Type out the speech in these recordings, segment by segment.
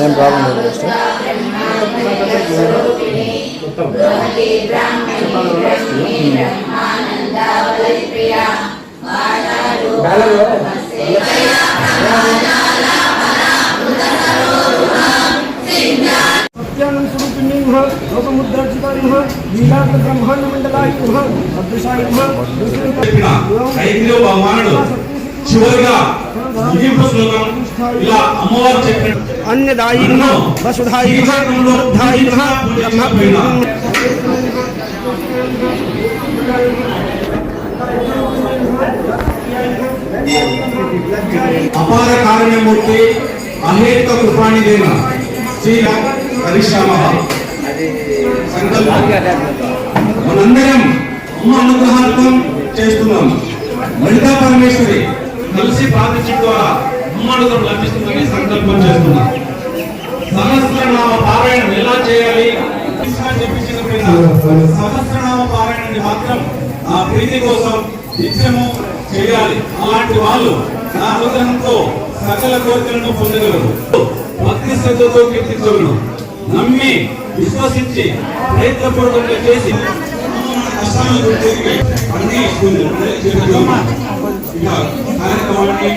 ఏం ప్రాబ్లం లేదు జస్ట్ చివరిగా ముగింపు శ్లోకం ఇలా అమ్మవారు చెప్పిన అన్నదాయిన వసుధాయిన సమృద్ధాయిన అపార కారణ్యమూర్తి అనేక కృపాణి దేవ శ్రీ మనందరం అమ్మ అనుగ్రహార్థం చేస్తున్నాం. మణికా పరమేశ్వరి కలిసి ప్రార్థించడం ద్వారా అమ్మ లభిస్తుందని సంకల్పం చేస్తున్నా. సహస్రనామ పారాయణం ఎలా చేయాలి? సహస్రనామ పారాయణాన్ని మాత్రం ఆ ప్రీతి కోసం నిత్యము చేయాలి. అలాంటి వాళ్ళు నా హృదయంతో సకల కోరికలను పొందగలరు. భక్తి శ్రద్ధతో కీర్తించగలను. నమ్మి విశ్వసించి ప్రయత్నపూర్వకంగా చేసి కష్టాలను గుర్తిరిగి అన్ని ఇస్తుంది ఇక కార్యక్రమాన్ని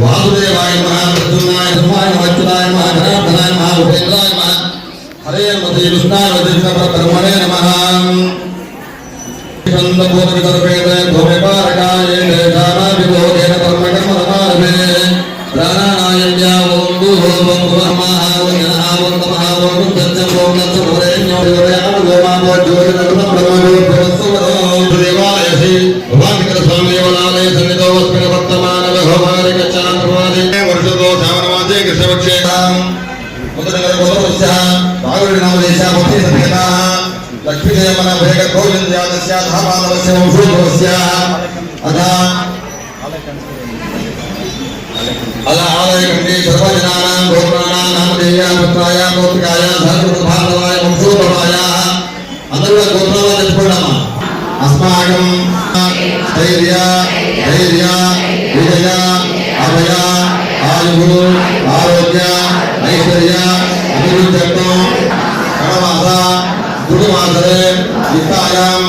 వాసుదేవాయ నమః ప్రద్యుమ్నాయ ధర్మాయ నమః అచ్యుతాయ నమః జనార్దనాయ ఉపేంద్రాయ నమః హరే నమః శ్రీ పరమణే నమః ఓం భూభోవం భువమః ఓం జనః ఓం అలా ఆలయకండి సర్వజనానాం గోత్రాణాం నామధేయ పుత్రాయ గోపికాయ సహకృత భారతవాయ వంశోద్భవాయ అందరూ కూడా గోత్రాలు అస్మాకం ధైర్య ధైర్య విజయ అభయ ఆయు ఆరోగ్య ఐశ్వర్య అభివృద్ధి కడవాస గురుమాసరే విత్తాయాం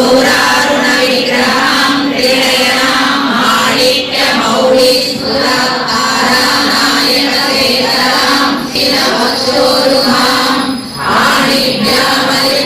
శూరారుణ విగ్రహం ప్రేరయాం మాణిక్య మౌళి సుధారాయణ శేఖరాం శిల వత్సోరుహాం ఆణిభ్యామలి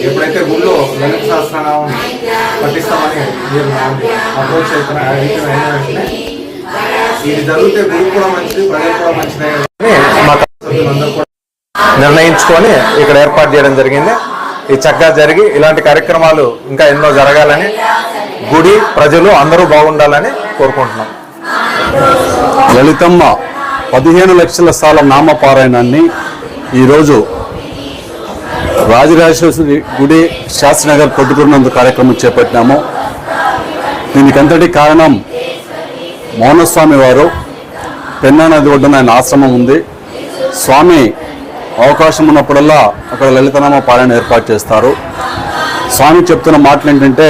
ఎప్పుడైతే గుళ్ళో లలిత సహస్రనామం పఠిస్తామని మీరు అప్రోచ్ అవుతున్న వెంటనే ఇది జరిగితే గురు కూడా మంచిది ప్రజలు కూడా మంచిదే మా సభ్యులందరూ కూడా నిర్ణయించుకొని ఇక్కడ ఏర్పాటు చేయడం జరిగింది. ఈ చక్కగా జరిగి ఇలాంటి కార్యక్రమాలు ఇంకా ఎన్నో జరగాలని గుడి ప్రజలు అందరూ బాగుండాలని కోరుకుంటున్నాం. లలితమ్మ పదిహేను లక్షల స్థాల నామపారాయణాన్ని ఈరోజు రాజరాజేశ్వరి గుడి శాస్త్రనగర్ కొట్టుకున్నందు కార్యక్రమం చేపట్టినాము. దీనికంతటి కారణం మౌనస్వామి వారు. పెన్నా నది ఒడ్డున ఆయన ఆశ్రమం ఉంది. స్వామి అవకాశం ఉన్నప్పుడల్లా అక్కడ లలితనామ పారాయణ ఏర్పాటు చేస్తారు. స్వామి చెప్తున్న మాటలు ఏంటంటే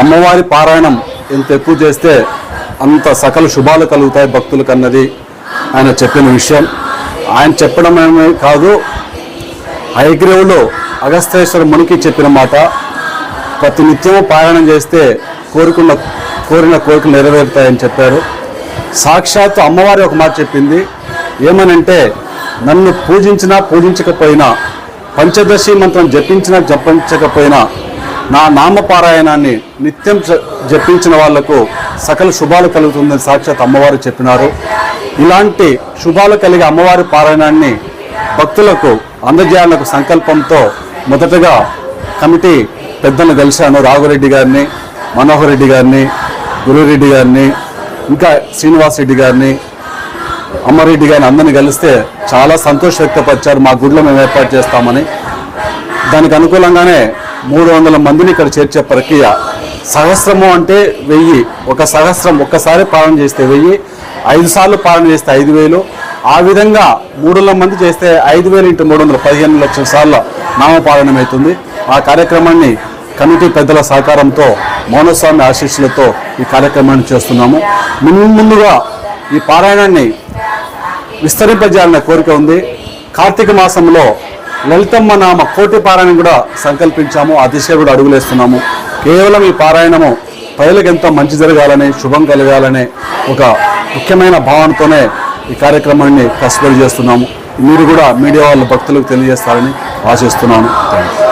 అమ్మవారి పారాయణం ఎంత ఎక్కువ చేస్తే అంత సకల శుభాలు కలుగుతాయి భక్తులకు అన్నది ఆయన చెప్పిన విషయం. ఆయన చెప్పడం కాదు హయగ్రీవులు అగస్తేశ్వర మునికి చెప్పిన మాట ప్రతి నిత్యము పారాయణం చేస్తే కోరుకున్న కోరిన కోరికలు నెరవేరుతాయని చెప్పారు. సాక్షాత్తు అమ్మవారి ఒక మాట చెప్పింది ఏమనంటే నన్ను పూజించినా పూజించకపోయినా పంచదశి మంత్రం జపించినా జపించకపోయినా నా నామపారాయణాన్ని నిత్యం జ- జపించిన వాళ్ళకు సకల శుభాలు కలుగుతుందని సాక్షాత్ అమ్మవారు చెప్పినారు. ఇలాంటి శుభాలు కలిగే అమ్మవారి పారాయణాన్ని భక్తులకు అందజేయాలన్న సంకల్పంతో మొదటగా కమిటీ పెద్దలను కలిశాను. రాఘురెడ్డి గారిని మనోహర్ రెడ్డి గారిని గురురెడ్డి గారిని ఇంకా శ్రీనివాస్ రెడ్డి గారిని అమ్మారెడ్డి గారిని అందరిని కలిస్తే చాలా సంతోష వ్యక్తపరిచారు. మా గుడిలో మేము ఏర్పాటు చేస్తామని. దానికి అనుకూలంగానే మూడు వందల మందిని ఇక్కడ చేర్చే ప్రక్రియ సహస్రము అంటే వెయ్యి. ఒక సహస్రం ఒక్కసారి పాలన చేస్తే వెయ్యి. ఐదు సార్లు పాలన చేస్తే ఐదు వేలు. ఆ విధంగా మూడు వందల మంది చేస్తే ఐదు వేలు ఇంటూ మూడు వందల పదిహేను లక్షల సార్ల నామపాలనం అవుతుంది. ఆ కార్యక్రమాన్ని కమిటీ పెద్దల సహకారంతో మౌనస్వామి ఆశీస్సులతో ఈ కార్యక్రమాన్ని చేస్తున్నాము. ముందు ముందుగా ఈ పారాయణాన్ని విస్తరింపజేయాలన్న కోరిక ఉంది. కార్తీక మాసంలో లలితమ్మ నామ కోటి పారాయణం కూడా సంకల్పించాము. ఆ దిశ కూడా అడుగులేస్తున్నాము. కేవలం ఈ పారాయణము ప్రజలకు ఎంతో మంచి జరగాలని శుభం కలగాలనే ఒక ముఖ్యమైన భావనతోనే ఈ కార్యక్రమాన్ని కసిపడి చేస్తున్నాము. మీరు కూడా మీడియా వాళ్ళ భక్తులకు తెలియజేస్తారని ఆశిస్తున్నాను. Thank you